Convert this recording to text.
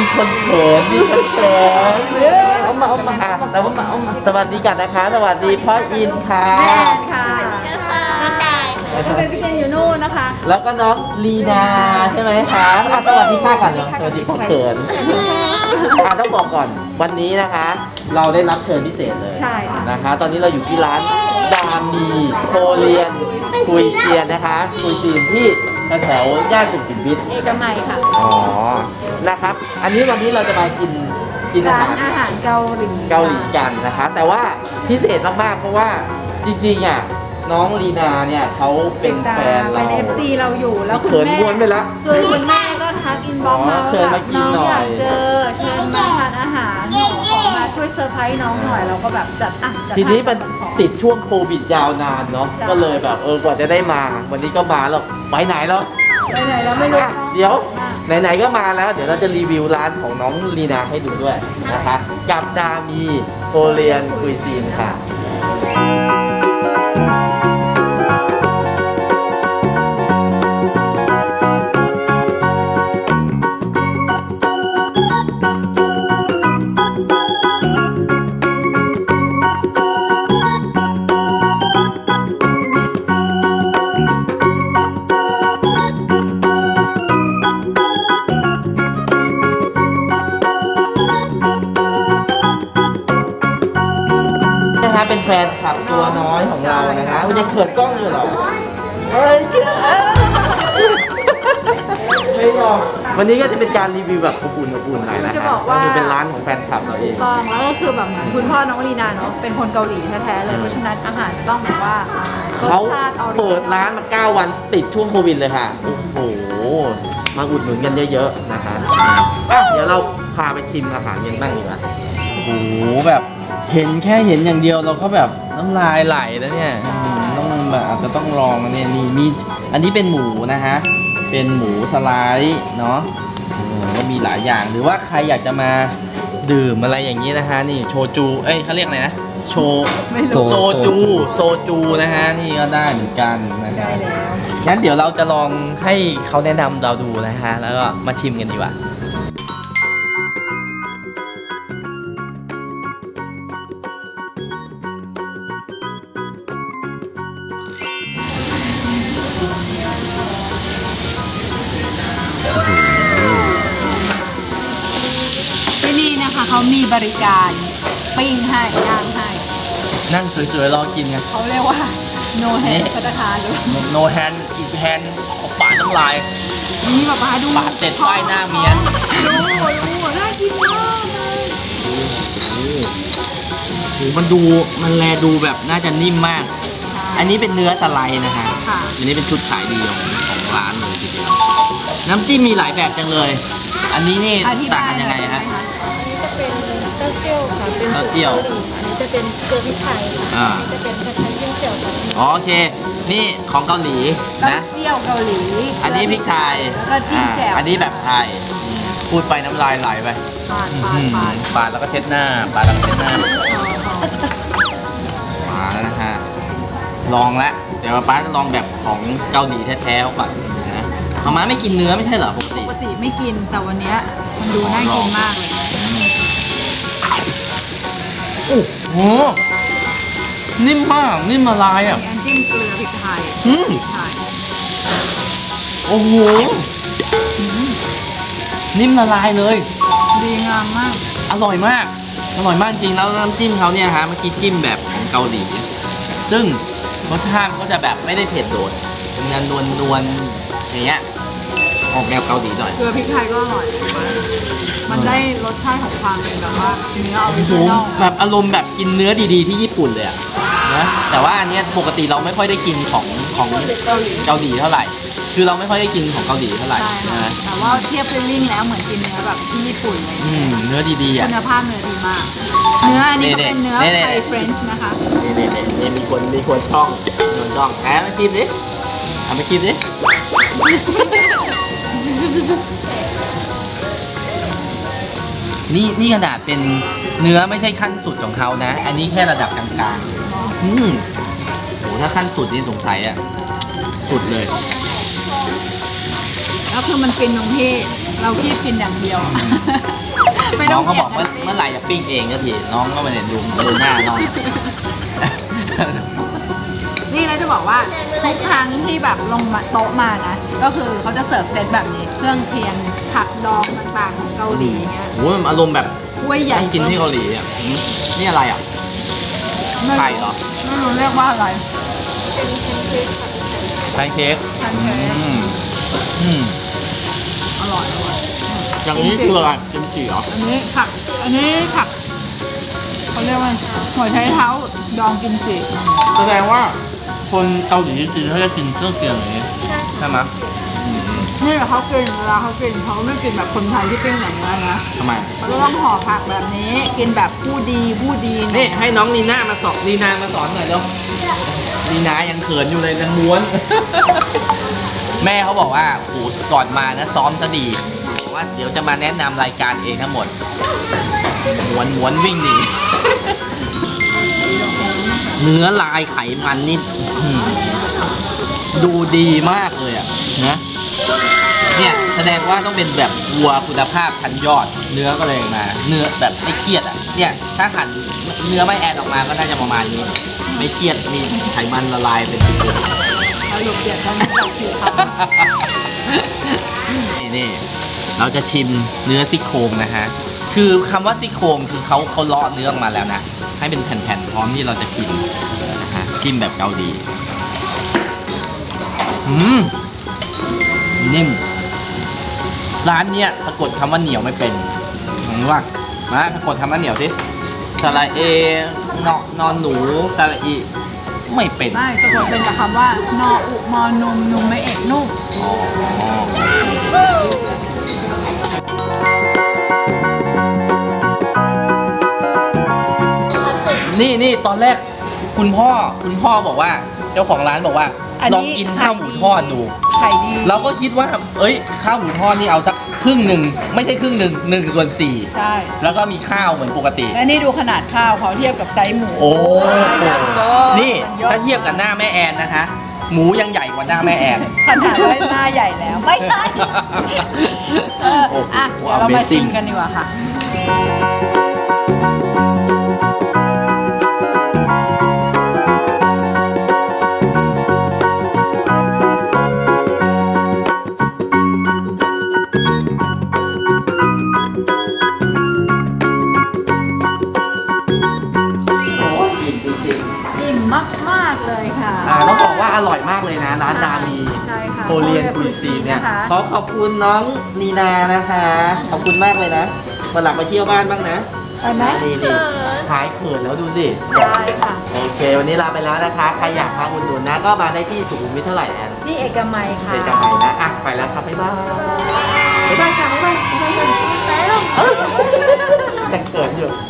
มีคนเขินมีคนเขินเอามาเอามาอะแล้วมาเอามาสวัสดีกันนะคะ สวัสดีพ่ออินค่ะแม่ค่ะน้องกายแล้วก็เป็นพี่เจนอยู่นู่นนะคะ แล้วก็น้องลีนาใช่ไหมคะอะสวัสดีค่ะกันเลยสวัสดีพ่อเขินอะต้องบอกก่อนวันนี้นะคะ เราได้รับเชิญพิเศษเลยใช่ค่ะนะคะ ตอนนี้เราอยู่ที่ร้านดามีโคเรียนคุยเชียนนะคะคุยจีนที่แถวๆย่านสุขุมวิทเอกมัยค่ะ อ๋อ นะครับ อันนี้วันนี้เราจะมากินกินอาร้านหารอาหารเกาหลีเกาหลีกันนะคะ แต่ว่าพิเศษมากๆ เพราะว่าจริงๆอะน้องลีนาเนี่ยเขาเป็นแฟนเป็เรานเอฟซีเราอยู่แล้วคุณเขินแม่ม้วนไปละคือคุณแม่ก็ทักอินบ็อกซ์อ๋อมาเชิญมากินหน่อยงากเจอเชิญมาทานอาหารหนูขอมาช่วยเซอร์ไพรส์น้องหน่อยเราก็แบบจัดอะจัดทีนี้มันให้ติดช่วงโควิดยาวนานเนาะใช่ก็เลยแบบเออกว่าจะได้มา วันนี้ก็มาแล้วไปไหนแล้ว ไปไหนเราไม่รู้อะเดี๋ยวไหนๆก็มาแล้ว เดี๋ยวเราจะรีวิวร้านของน้องลีนาให้ดูด้วยนะคะ กับดามีโคเรียนคุยซีนค่ะ นะคะเป็นแฟนคลับตัวน้อยของเรานะคะมันยังเขินกล้องอยู่เหรอเอ้ยเขินไม่บอกวันนี้ก็จะเป็นการรีวิวแบบอบอุ่นอบอุ่นหน่อยนะคะจะบอกว่า คือเป็นร้านของแฟนคลับเราเองถูกต้องแล้วก็คือแบบเหมือนคุณพ่อน้องลีนาเนาะเป็นคนเกาหลีแท้ๆเลยเพราะฉะนั้นอาหารจะต้องแบบว่ารสเขาชาติออริจินอล เปิดร้านมา 9 วันติดช่วงโควิดเลยค่ะ โอ้โห มาอุดหนุนกันเยอะๆนะคะอะเดี๋ยวเราพาไปชิมอาหารกันบ้างดีกว่า โอ้โหแบบ เห็นแค่เห็นอย่างเดียวเราก็แบบน้ำลายไหลแล้วเนี่ยอืมต้องแบบอาจจะต้องลองนะเนี่ยนี่มีอันนี้เป็นหมูนะฮะ เป็นหมูสไลด์เนาะเออก็มีหลายอย่างหรือว่าใครอยากจะมาดื่มอะไรอย่างนี้นะคะนี่โชจู เอ้ยเขาเรียกอะไรนะโชไม่รู้ โซจูโซจูนะฮะนี่ก็ได้เหมือนกันนะคได้รับ แล้วงั้นเดี๋ยวเราจะลองให้เขาแนะนำเราดูนะฮะ แล้วก็มาชิมกันดีกว่า ที่นี่นะคะเขามีบริการปิ้งให้ย่างให้ นั่งสวยๆรอกินไง เขาเรียกว่า no นี่ hand พัตตาคารหรือโนแฮนอีกแฮนเอาปาดน้ำลาย นี่แบบมาดูปาดเสร็จป้ายหน้าเมียดูดูน่ากินมากเลยโอ้โหมันดูมันแลดูแบบน่าจะนิ่มมาก อันนี้เป็นเนื้อสไลด์นะฮะค่ะ อันนี้เป็นชุดขายดีของของ ร้านเลยทีเดียวน้ำจิ้มมีหลายแบบจังเลย อันนี้นี่อธิบต่างกันยังไงฮะด้หมคเต้าเจี้ยวค่ะ เป็นเต้าเจี้ยวอันนี้จะเป็นเกลือพริกไทยค่ะอ่าจะเป็นกระเทียมเจียวเจียวค่ะอ๋อโอเค นี่ของเกาหลีเต้านะ เจี้ยวเกาหลี อันนี้พริกไทยแล้วก็จิ้มแจ่ว อ่าอันนี้แบบไทยอืมพูดไปน้ำลายไหลไปปาดปาดปาดปาดแล้วก็เช็ดหน้าปาดแล้วก็เช็ดหน้า มาแล้วนะฮะ ลองแล้วเดี๋ยวป้าจะลองแบบของเกาหลีแท้ๆเขาก่อนนะมาม่าไม่กินเนื้อไม่ใช่เหรอปกติปกติไม่กินแต่วันเนี้ยมันดูน่ากินมากเลยโอ้โหนิ่มมากนิ่มละลายอะมีอันจิ้มเกลือพริกไทยอืม พริกไทยโอ้โหนิ่มละลายเลย ดีงามมาก อร่อยมาก อร่อยมากจริงแล้วน้ำจิ้มเขาเนี่ยฮะเมื่อกี้จิ้มแบบของเกาหลี ซึ่ง รสชาติก็จะแบบไม่ได้เผ็ดโดดเป็นงานนวลนวลๆอย่างเงี้ยออกแนวเกาหลีหน่อย เกลือพริกไทยก็อร่อย มันได้รสชาติของความเป็นแบบว่าเนื้อออริโอ้โหจินอลแบบอารมณ์แบบกินเนื้อดีๆที่ญี่ปุ่นเลยอะนะแต่ว่าอันเนี้ยปกติเราไม่ค่อยได้กินของของเกาหลีเกาหลีเท่าไหร่ คือเราไม่ค่อยได้กินของเกาหลีเท่าไหร่ใช่ค่ะนะแต่ว่าเทียบฟีลลิ่งแล้วเหมือนกินเนื้อแบบที่ญี่ปุ่นเลยอืมเนื้อดีๆอะคุณภาพเนื้อดีมาก เนื้ออันนี้ก็เป็นเนื้อนี่ๆไทยเฟรนช์นะคะ นี่นี่นี่นี่มีคนมีคนช่องมีคนช่องแอบมากินดิเอามากินดินี่นี่ขนาดเป็นเนื้อไม่ใช่ขั้นสุดของเขานะ อันนี้แค่ระดับกลางๆอืมโหถ้าขั้นสุดนี่สงสัยอะสุดเลย แล้วคือมันเป็นตรงที่เราคีบกินอย่างเดียว ไม่น้ต้อองงเขาบอกเมื่เมื่อเมื่อไหร่จะปิ้งเองก็ทีน้องก็ไม่ได้ดูดูหน้าน้อง นี่เราจะบอกว่าทุกครั้งที่แบบลงมาโต๊ะมานะ ก็คือเขาจะเสิร์ฟเซตแบบนี้ เครื่องเคียงผักดองต่างๆของเกาหลีเงี้ยโอ้ยมันอารมณ์แบบถ้วยใหญ่ต้องกินที่เกาหลีอะอืมนี่อะไรอะไม่ไข่เหรอไม่รู้เรียกว่าอะไร แพนเค้กแพนเค้ก อืมอืมอ ร่อยอร่อยอย่างนี้คืออะไรกิมจิเหรออันนี้ผัก อันนี้ผักเขาเรียกว่าหัวไชเท้าดองกิมจิแสดงว่าคนเกาหลีจริงๆเขาจะกินเครื่องเคียงอย่างนี้ใช่ไหมอืมนี่เขากินเวลาเขากินเขาไม่กินแบบคนไทยที่ปิ้งแบบนี้นะทำไมเขาจะต้องห่อผักแบบนี้กินแบบผู้ดีผู้ดีหอยนี่ให้น้องนีน่ามาสอนนีนามาสอนหน่อยเร็วนีนายังเขินอยู่เลยยังม้วน แม่เขาบอกว่าโอ้ก่อนมานะซ้อมซะดีบอกว่าเดี๋ยวจะมาแนะนำรายการเองทั้งหมดม้วนม้วนวิ่งหนี เนื้อลายไขมันนี่อื้อหือดูดีมากเลยอะนะเนี่ยแสดงว่าต้องเป็นแบบวัวคุณภาพพันยอด เนื้อก็เลยมา เนื้อแบบไม่เครียดอะเนี่ยถ้าหั่นเนื้อไม่แอดออกมาก็น่าจะประมาณนี้ ไม่เครียดมีไขมันละลายเป็นจุด หลบเดียดกันจากผิวเขานี่นี่เราจะชิมเนื้อซี่โครงนะฮะ คือคำว่าซี่โครงคือเขาเขาเลาะเนื้อออกมาแล้วนะ ให้เป็นแผ่นๆพร้อมที่เราจะกินนะฮะจิ้มแบบเกาหลีอืมนิ่ม ร้านเนี้ยสะกดคำว่าเหนียวไม่เป็นเห็นว่ามาสะกดคำว่าเหนียวสิสระเอนอนอนหนูสระอี ไม่เป็นไม่สะกดเป็นกับคำว่านออุมอนุมนุมไม่เอกนุ่มอ๋อนี่นี่ตอนแรกคุณพ่อคุณพ่อบอกว่า เจ้าของร้านบอกว่า อันลองนี้กินข้าวหมูทอดดู ไข่ดีเราก็คิดว่า เอ้ย ข้าวหมูทอดนี่เอาสักครึ่งหนึ่ง ไม่ใช่ครึ่งหนึ่งหนึ่งส่วนสี่ใช่ แล้วก็มีข้าวเหมือนปกติ และนี่ดูขนาดข้าวเขาเทียบกับไซส์หมูโอ้โหใหญ่โจ้นี่ถ้าเทียบกับหน้าแม่แอนนะคะ หมูยังใหญ่กว่าหน้าแม่แอนขนาดว่าหน้าใหญ่แล้ว ไม่ใช่เออโอ้โหอะเดี๋ยวเรามาชิม Amazing กันดีกว่าค่ะาอร่อยมากเลยนะร้านนามีใช่ค่ะโคเรียนคุยซีเนี่ยนะคะ ขอขอบคุณน้องนีนานะคะ ขอบคุณมากเลยนะวันหลังไปเที่ยวบ้านบ้างนะไปไหม นี่นี่หายเขินแล้วดูสิได้ค่ะ โอเค วันนี้ลาไปแล้วนะคะใครอยากมาอุดหนุนนะก็มาได้ที่สุขุมวิทเท่าไหร่แอนนี่เอกมัยค่ะเดี๋ยวจะไปนะอะไปแล้วครับบ๊ายบายบ๊ายบายค่ะบ๊ายบายบ๊ายบายแล้วยังเขินอยู่ถ้าเพื่